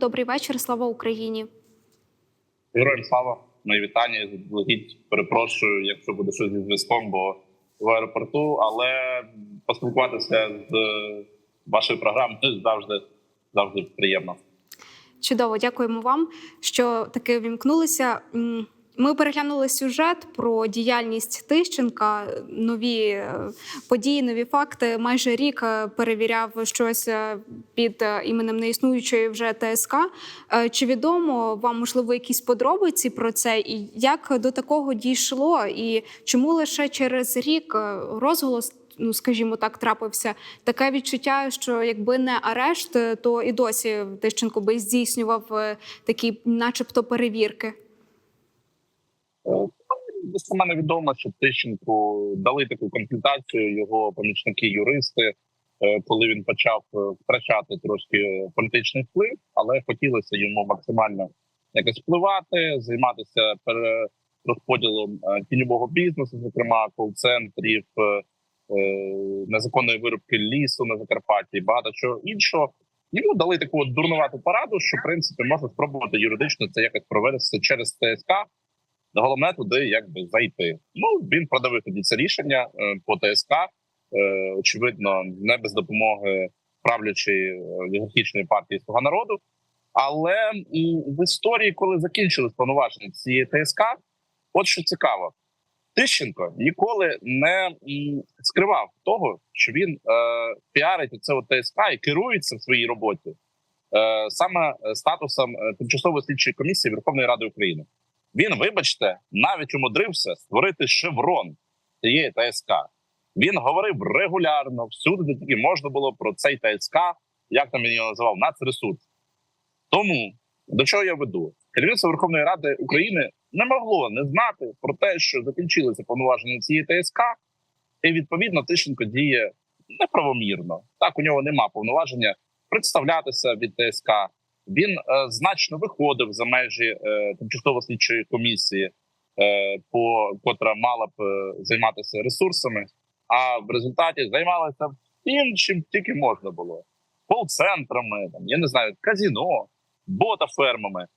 Добрий вечір, слава Україні. Героям слава, мої вітання. Заздалегідь перепрошую, якщо буде щось зі зв'язком, бо в аеропорту, але поспілкуватися з вашою програмою завжди завжди приємно. Чудово, дякуємо вам, що таки вімкнулися. Ми переглянули сюжет про діяльність Тищенка, нові е, події, нові факти. Майже рік е, перевіряв щось е, під іменем неіснуючої вже ТСК. Чи відомо вам можливо якісь подробиці про це, і як до такого дійшло, і чому лише через рік розголос? Ну, скажімо так, трапився таке відчуття, що якби не арешт, то і досі Тищенко би здійснював такі, начебто, перевірки. Е, Достеменно відомо, що Тищенку дали таку консультацію його помічники-юристи, е, коли він почав е, втрачати трошки політичний вплив, але хотілося йому максимально якось впливати, займатися перерозподілом е, тіньового бізнесу, зокрема кол-центрів, незаконної виробки лісу на Закарпатті, багато чого іншого. Йому дали таку дурнувату пораду, що в принципі можна спробувати юридично це якось провести через ТСК. Головне туди якби зайти. Ну він продавив тоді це рішення е, по ТСК. Е, очевидно, не без допомоги правлячої е, олігархічної партії Слуга народу. Але в історії, коли закінчились повноваження цієї ТСК, от що цікаво, Тищенко ніколи не скривав того, що він е, піарить це от ТСК і керується в своїй роботі саме статусом тимчасової слідчої комісії Верховної Ради України. Він, вибачте, навіть умудрився створити шеврон цієї ТСК. Він говорив регулярно всюди, де тільки можна було про цей ТСК, як там він його називав, нацресурс. Тому до чого я веду? Керівництво Верховної Ради України не могло не знати про те, що закінчилися повноваження цієї ТСК, і відповідно Тищенко діє неправомірно. Так у нього нема повноваження представлятися від ТСК. Він е, значно виходив за межі е, тимчасово слідчої комісії, е, по котра мала б е, займатися ресурсами, а в результаті займалася всім, чим тільки можна було: кол-центрами, там я не знаю, казіно, ботафермами, е,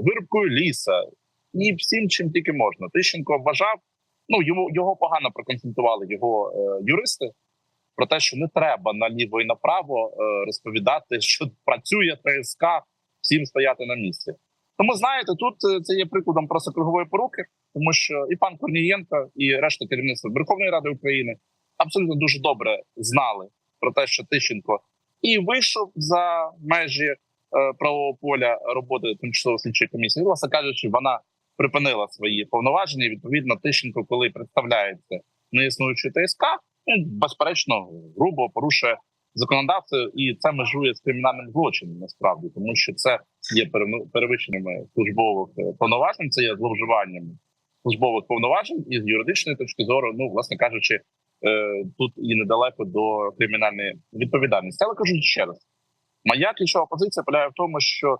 виробкою ліса і всім, чим тільки можна. Тищенко вважав, ну йому його погано проконсультували його е, юристи про те, що не треба наліво і направо е, розповідати, що працює ТСК, всім стояти на місці. Тому знаєте, тут е, це є прикладом просто кругової поруки, тому що і пан Корнієнко, і решта керівництва Верховної Ради України абсолютно дуже добре знали про те, що Тищенко і вийшов за межі е, правового поля роботи тимчасової слідчої комісії. Власне кажучи, вона припинила свої повноваження. І, Відповідно, Тищенко, коли представляється неіснуючою ТСК, безперечно грубо порушує законодавство, і це межує з кримінальним злочином насправді, тому що це є перевищеннями службових е, повноважень, це є зловживаннями службових повноважень, і з юридичної точки зору, ну власне кажучи, е, тут і недалеко до кримінальної відповідальності. Але кажу ще раз: моя ключова позиція полягає в тому, що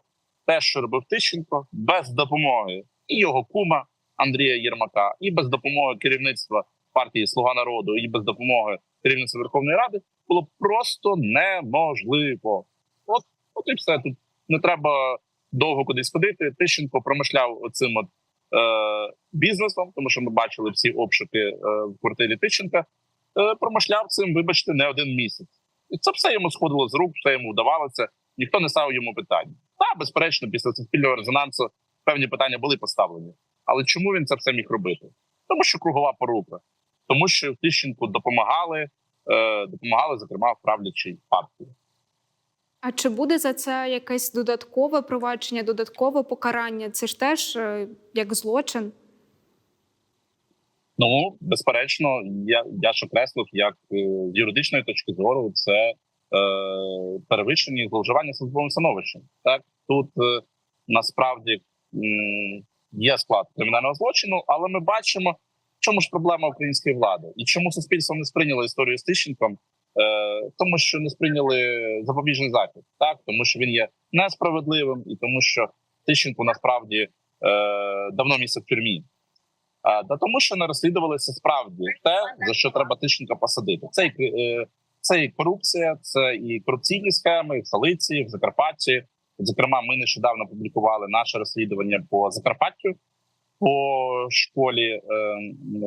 те, що робив Тищенко, без допомоги і його кума Андрія Єрмака, і без допомоги керівництва партії Слуга народу, і без допомоги керівництва Верховної Ради було просто неможливо. От, от і все тут не треба довго кудись ходити. Тищенко промишляв цим от е, бізнесом, тому що ми бачили всі обшуки е, в квартирі Тищенка. Е, промишляв цим, вибачте, не один місяць. І це все йому сходило з рук, все йому вдавалося. Ніхто не ставив йому питань. Та безперечно, після суспільного резонансу певні питання були поставлені. Але чому він це все міг робити? Тому що кругова порука, тому що Тищенку допомагали, е, допомагали, зокрема, правлячій партії. А чи буде за це якесь додаткове провадження, додаткове покарання? Це ж теж е, як злочин. Ну безперечно, я я ж окреслив, як е, з юридичної точки зору, це е, перевищення і зловживання службовим становищем. Так тут е, насправді м, є склад кримінального злочину, але ми бачимо, чому ж проблема української влади? І чому суспільство не сприйняло історію з Тищенком, е, тому що не сприйняли запобіжний захід, так? Тому що він є несправедливим, і тому що Тищенко насправді е, давно місце в тюрмі. А, Та тому, що не розслідувалося справді те, за що треба Тищенка посадити. Це і, е, це і корупція, це і корупційні схеми, в столиці, в Закарпатті, Зокрема, ми нещодавно публікували наше розслідування по Закарпаттю по школі е,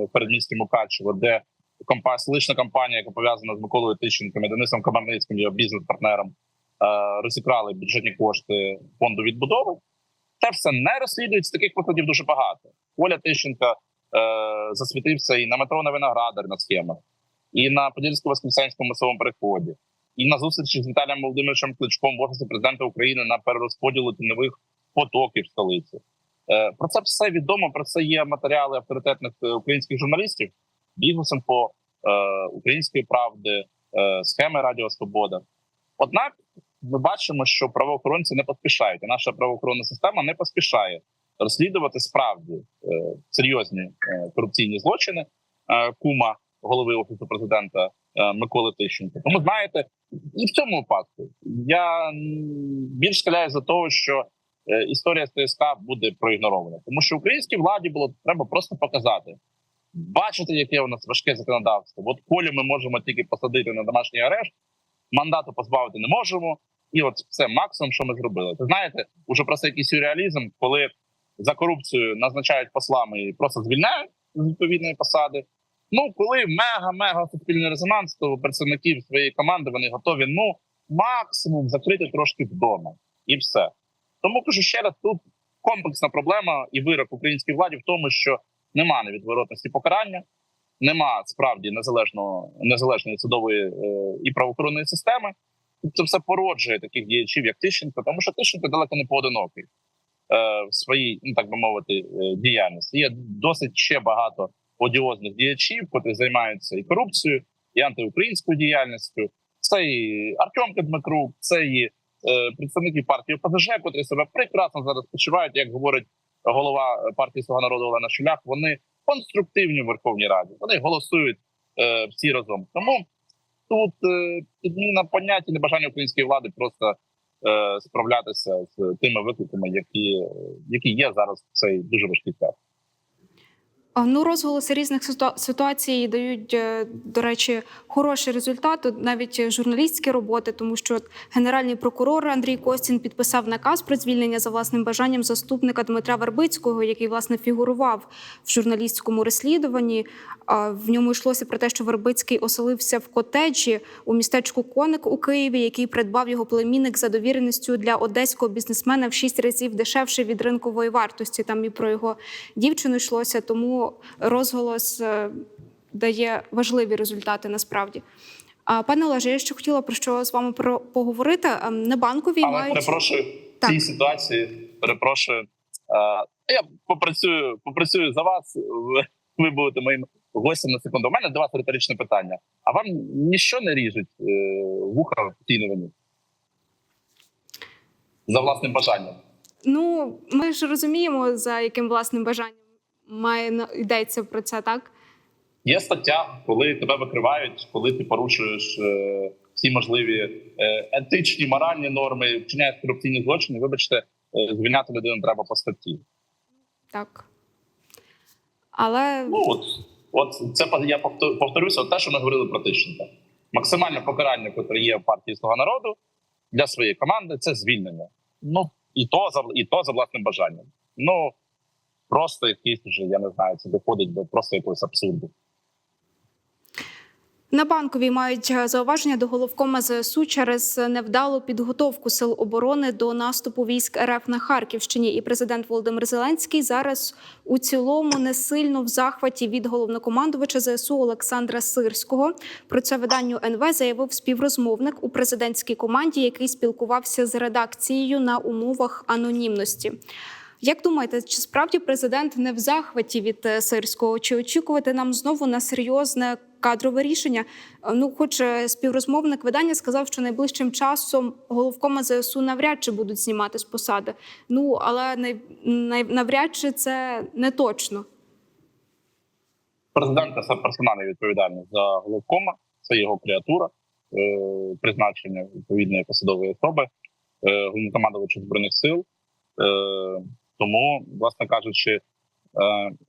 в передмісті Мукачево, де компа столична компанія, яка пов'язана з Миколою Тищенком і Денисом Камарницьким, його бізнес-партнером, е, розікрали бюджетні кошти фонду відбудови. Це все не розслідується. Таких виходів дуже багато. Оля Тищенка е, засвітився і на метро на Виноградар на схемах, і на Подільсько-Воскресенському масовому переході, і на зустрічі з Віталієм Володимировичем Кличком в офісі президента України на перерозподілу цінових потоків в столиці. Е, Про це все відомо. Про це є матеріали авторитетних е, українських журналістів. Бігусенко, е, Української правди, схеми Радіо Свобода. Однак ми бачимо, що правоохоронці не поспішають, наша правоохоронна система не поспішає розслідувати справді серйозні корупційні злочини кума голови офісу президента Миколи Тищенка. Тому знаєте, і в цьому випадку я більш схиляю за того, що історія з ТСК буде проігнорована, тому що українській владі було треба просто показати. Бачите, яке у нас важке законодавство. От Колю ми можемо тільки посадити на домашній арешт, мандату позбавити не можемо. І от все максимум, що ми зробили. Ви знаєте, уже просто якийсь сюрреалізм, коли за корупцію назначають послами і просто звільняють з відповідної посади. Ну, коли мега-мега суспільний резонанс, то представників своєї команди вони готові ну максимум закрити трошки вдома, і все. Тому кажу ще раз: тут комплексна проблема і вирок українській владі в тому, що нема невідворотності покарання, нема справді незалежного незалежної судової е, і правоохоронної системи. Це все породжує таких діячів, як Тищенко, тому що Тищенко далеко не поодинокий е, в своїй, ну так би мовити, е, діяльності. Є досить ще багато одіозних діячів, котрі займаються і корупцією, і антиукраїнською діяльністю. Це і Артемка Дмитрук, це і е, представники партії ОПЗЖ, котрі себе прекрасно зараз почувають, як говорить голова партії Слуга народу Олена Шулях. Вони конструктивні в Верховній Раді. Вони голосують е, всі разом. Тому тут е, підміна понять і небажання української влади просто е, справлятися з тими викликами, які, е, які є зараз в цей дуже важкий час. Ну, розголоси різних ситуацій дають, е, до речі, хороший результат, от навіть журналістські роботи, тому що генеральний прокурор Андрій Костін підписав наказ про звільнення за власним бажанням заступника Дмитра Вербицького, який власне фігурував в журналістському розслідуванні. В ньому йшлося про те, що Вербицький оселився в котеджі у містечку Коник у Києві, який придбав його племінник за довіреністю для одеського бізнесмена в шість разів дешевше від ринкової вартості. Там і про його дівчину йшлося. Тому розголос е, дає важливі результати насправді. Пане Олеже, я ще хотіла про що з вами поговорити. Ем, На банковій Але мають перепрошую в цій ситуації. Перепрошую. Е, я попрацюю, попрацюю за вас. Ви- Ви будете моїм гостем на секунду. У мене до вас риторичне питання. А вам ніщо не ріжуть е, вуха в цій новині? За власним бажанням. ну ми ж розуміємо, за яким власним бажанням має йдеться про це, так? Є стаття, коли тебе викривають, коли ти порушуєш е, всі можливі е, етичні моральні норми, вчиняєш корупційні злочини. Вибачте, е, звільняти людину треба по статті. Так. Але Ну от, от це я повтор- повторюся, от те, що ми говорили про Тищенка. Максимальне покарання, яке є в партії Слуга народу для своєї команди, це звільнення. Ну і то за і то за власним бажанням. Ну просто якийсь вже я не знаю, це доходить до просто якогось абсурду. На банковій мають е, зауваження до головкома ЗСУ через невдалу підготовку сил оборони до наступу військ РФ на Харківщині. І президент Володимир Зеленський зараз у цілому не сильно в захваті від головнокомандувача ЗСУ Олександра Сирського. Про це виданню НВ заявив співрозмовник у президентській команді, який спілкувався з редакцією на умовах анонімності. Як думаєте, чи справді президент не в захваті від е, сирського? Чи очікувати нам знову на серйозне кадрове рішення? Е, Ну, хоч е, співрозмовник видання сказав, що найближчим часом головкома ЗСУ навряд чи будуть знімати з посади. Ну але най, навряд чи це не точно. Президента це персональна відповідальність за головкома, це його креатура, призначення відповідної посадової особи, головнокомандувача збройних сил. Тому, власне кажучи, е,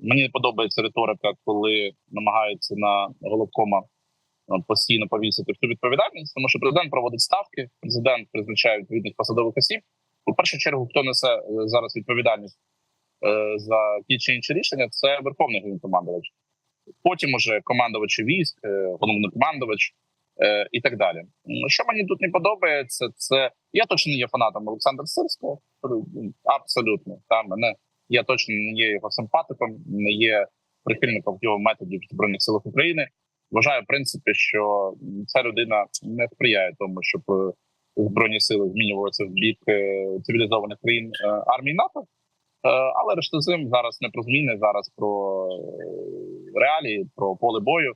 мені не подобається риторика, коли намагаються на головкома е, постійно повісити всю відповідальність, тому що президент проводить ставки, президент призначає відповідних посадових осіб. У першу чергу, хто несе е, зараз відповідальність за ті чи інші рішення, це верховний головнокомандувач. Потім уже командувачі військ, головнокомандувач і так далі. Що мені тут не подобається, це я точно не є фанатом Олександра Сирського. ну, Абсолютно та мене я точно не є його симпатиком, не є прихильником його методів збройних силах України. Вважаю, в принципі, що ця людина не сприяє тому, щоб е, збройні сили змінювалися в бік е, цивілізованих країн е, армії НАТО. Е, Але решта зим зараз не про зміни, зараз про е, реалії, про поле бою.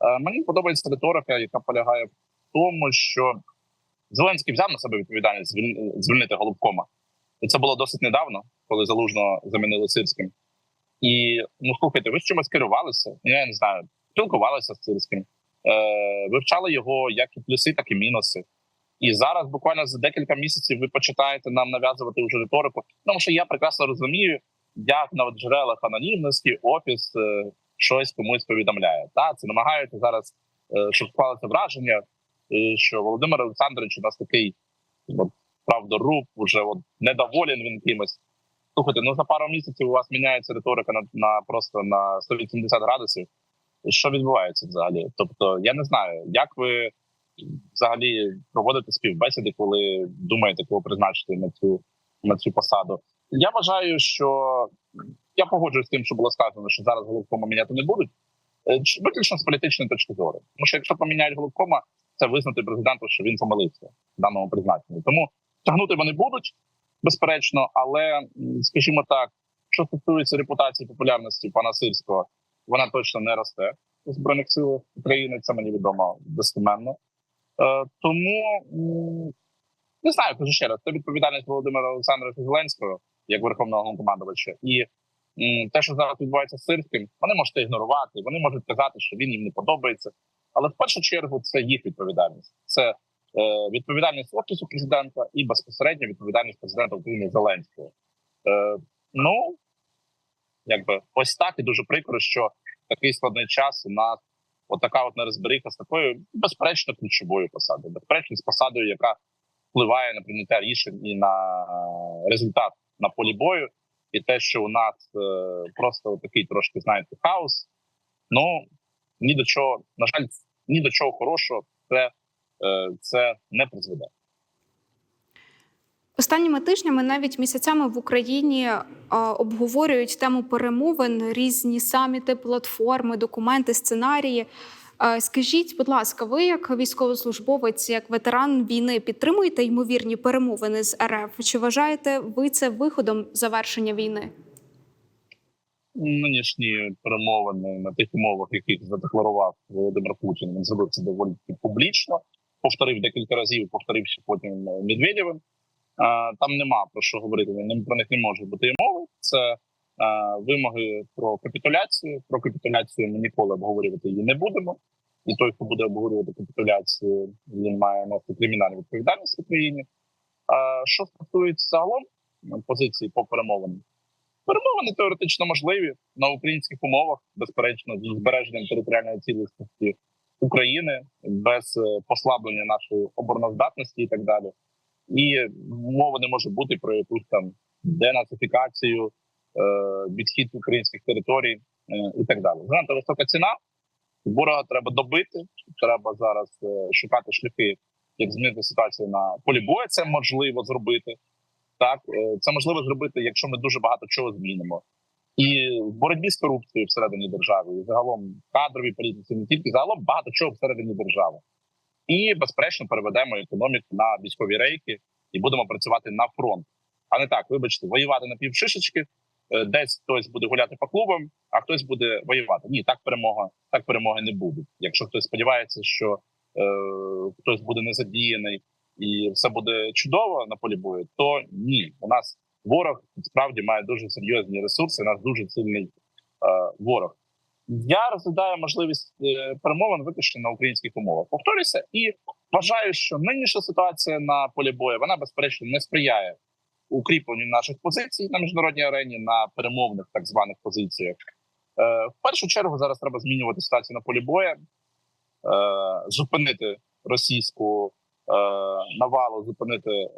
Е, Мені подобається риторика, яка полягає в тому, що Зеленський взяв на себе відповідальність звільнити головкома. І це було досить недавно, коли залужно замінили Сирським. І ну слухайте, ви з чимось керувалися? Ну, Я не знаю, спілкувалися з Сирським, е, вивчали його як і плюси, так і мінуси. І зараз, буквально за декілька місяців, ви починаєте нам нав'язувати вже риторику. Тому що я прекрасно розумію, як на джерелах анонімності офіс е, щось комусь повідомляє. Та це намагаються зараз, е, щоб склалося враження, е, що Володимир Олександрович у нас такий от, правдоруб, вже от недоволен він кимось. Слухайте, ну за пару місяців у вас міняється риторика на, на просто на 180 градусів. Що відбувається взагалі? Тобто, я не знаю, як ви взагалі проводите співбесіди, коли думаєте, кого призначити на цю на цю посаду. Я вважаю, що я погоджуюсь з тим, що було сказано, що зараз головкома міняти не будуть. е, Виключно з політичної точки зору. Тому що якщо поміняють головкома, це визнати президенту, що він помилився в даному призначенні. Тому тягнути вони будуть, безперечно, але скажімо так, що стосується репутації популярності пана Сирського, вона точно не росте у збройних силах України. Це мені відомо достеменно. Е, тому не знаю, кажу ще раз, це відповідальність Володимира Олександровича Зеленського як верховного головнокомандувача. І те, що зараз відбувається з Сирським, вони можуть ігнорувати, вони можуть казати, що він їм не подобається. Але в першу чергу це їх відповідальність. Це е, відповідальність офісу президента і безпосередньо відповідальність президента України Зеленського. Е, ну якби ось так і дуже прикро, що такий складний час у нас отака от нерозберіха з такою безперечно ключовою посадою, безперечно з посадою, яка впливає на прийняття рішень і на результат на полі бою, і те, що у нас е, просто такий трошки знаєте хаос. Ну ні до чого, на жаль, ні до чого хорошого це, е, це не призведе. Останніми тижнями, навіть місяцями в Україні а, обговорюють тему перемовин, різні саміти, платформи, документи, сценарії. А, Скажіть, будь ласка, ви як військовослужбовець, як ветеран війни, підтримуєте ймовірні перемовини з РФ? Чи вважаєте ви це виходом завершення війни? Нинішні перемовини на тих умовах, яких задекларував Володимир Путін, він зробив це доволі публічно. Повторив декілька разів, повторив потім е, Медведєвим. Е, Там нема про що говорити. не- Про них не може бути мови. Це е, вимоги про капітуляцію. Про капітуляцію ми ніколи обговорювати її не будемо. І той, хто буде обговорювати капітуляцію, він має нести кримінальну відповідальність в Україні. Що стосується загалом е, позиції по перемовинам, Перемовини теоретично можливі на українських умовах, безперечно, зі збереженням територіальної цілісності України без е, послаблення нашої обороноздатності і так далі. І мови не може бути про якусь там денацифікацію, відхід українських територій е, і так далі. Занадто висока ціна. Ворога треба добити. Треба зараз е, шукати шляхи, як змінити ситуацію на полі бою. Це можливо зробити. Так, е, це можливо зробити, якщо ми дуже багато чого змінимо. І в боротьбі з корупцією всередині держави, і загалом в кадровій політиці, не тільки загалом багато чого всередині держави. І безперечно переведемо економіку на військові рейки і будемо працювати на фронт. А не так, вибачте, воювати на півшишечки, е, десь хтось буде гуляти по клубам, а хтось буде воювати. Ні, так перемога, так перемоги не буде. Якщо хтось сподівається, що е, хтось буде не задіяний і все буде чудово на полі бою, то ні, у нас ворог справді має дуже серйозні ресурси. У нас дуже сильний е, ворог. Я розглядаю можливість е, перемовин виключно на українських умовах. Повторюся, і вважаю, що нинішня ситуація на полі бою вона безперечно не сприяє укріпленню наших позицій на міжнародній арені на перемовних так званих позиціях. Е, в першу чергу зараз треба змінювати ситуацію на полі бою, е, зупинити російську е, навалу, зупинити е,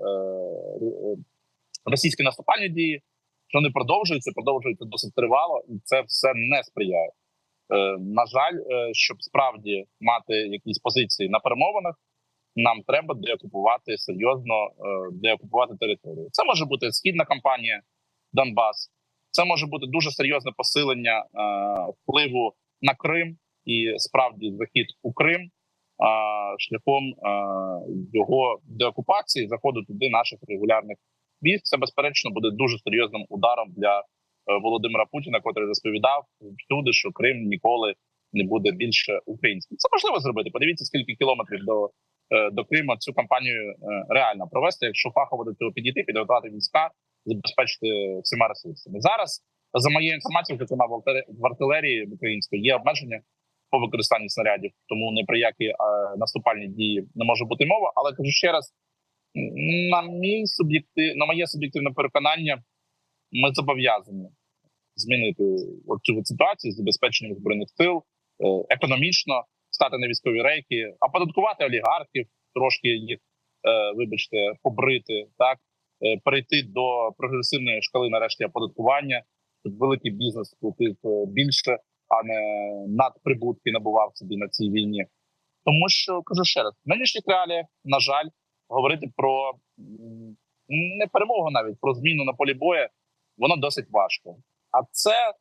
російські наступальні дії, що вони продовжуються, продовжуються досить тривало, і це все не сприяє. Е, на жаль, е, щоб справді мати якісь позиції на перемовинах, нам треба деокупувати серйозно е, деокупувати територію. Це може бути східна кампанія Донбас, це може бути дуже серйозне посилення е, впливу на Крим і справді захід у Крим шляхом е, його деокупації, заходу туди наших регулярних військ. Це безперечно буде дуже серйозним ударом для Володимира Путіна, котрий розповідав всюди, що Крим ніколи не буде більше українським. Це можливо зробити. Подивіться, скільки кілометрів до, до Криму цю кампанію е, реально провести, якщо фахово до цього підійти, підготувати війська, забезпечити всіма ресурсами. Зараз за моєю інформацією, зокрема в артиле- в артилерії української є обмеження по використанні снарядів, тому ні про які е, наступальні дії не може бути мова. Але кажу ще раз: на мій суб'єктив, на моє суб'єктивне переконання, ми зобов'язані змінити цю ситуацію з забезпеченням збройних сил е, економічно, стати на військові рейки, оподаткувати олігархів, трошки їх, е, вибачте, побрити, так е, перейти до прогресивної шкали нарешті оподаткування, щоб великий бізнес платив е, більше, а не надприбутки набував собі на цій війні. Тому що кажу ще раз, в нинішніх реаліях, на жаль, говорити про не перемогу, навіть про зміну на полі бою, воно досить важко. А це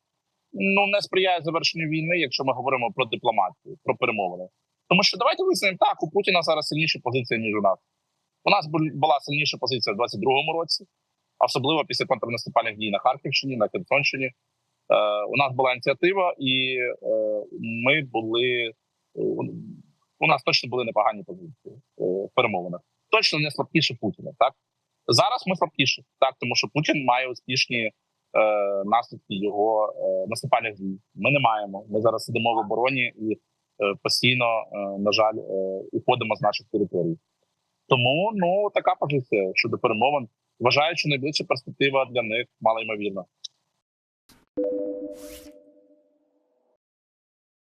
ну не сприяє завершенню війни, якщо ми говоримо про дипломатію, про перемовини. Тому що давайте визнаємо так, у Путіна зараз сильніша позиція ніж у нас. У нас була сильніша позиція в 22-му році, особливо після контрнаступальних дій на Харківщині, на Херсонщині. Е, у нас була ініціатива, і е, ми були е, у нас точно були непогані позиції е, в перемовинах. Точно не слабкіше Путіна. Так зараз ми слабкіші, так тому що Путін має успішні наслідки його е, наступальних дій. Ми не маємо. Ми зараз сидимо в обороні і е, постійно, е, на жаль, е, уходимо з наших територій. Тому ну така позиція щодо перемовин. Вважаю, що найближча перспектива для них малоймовірна.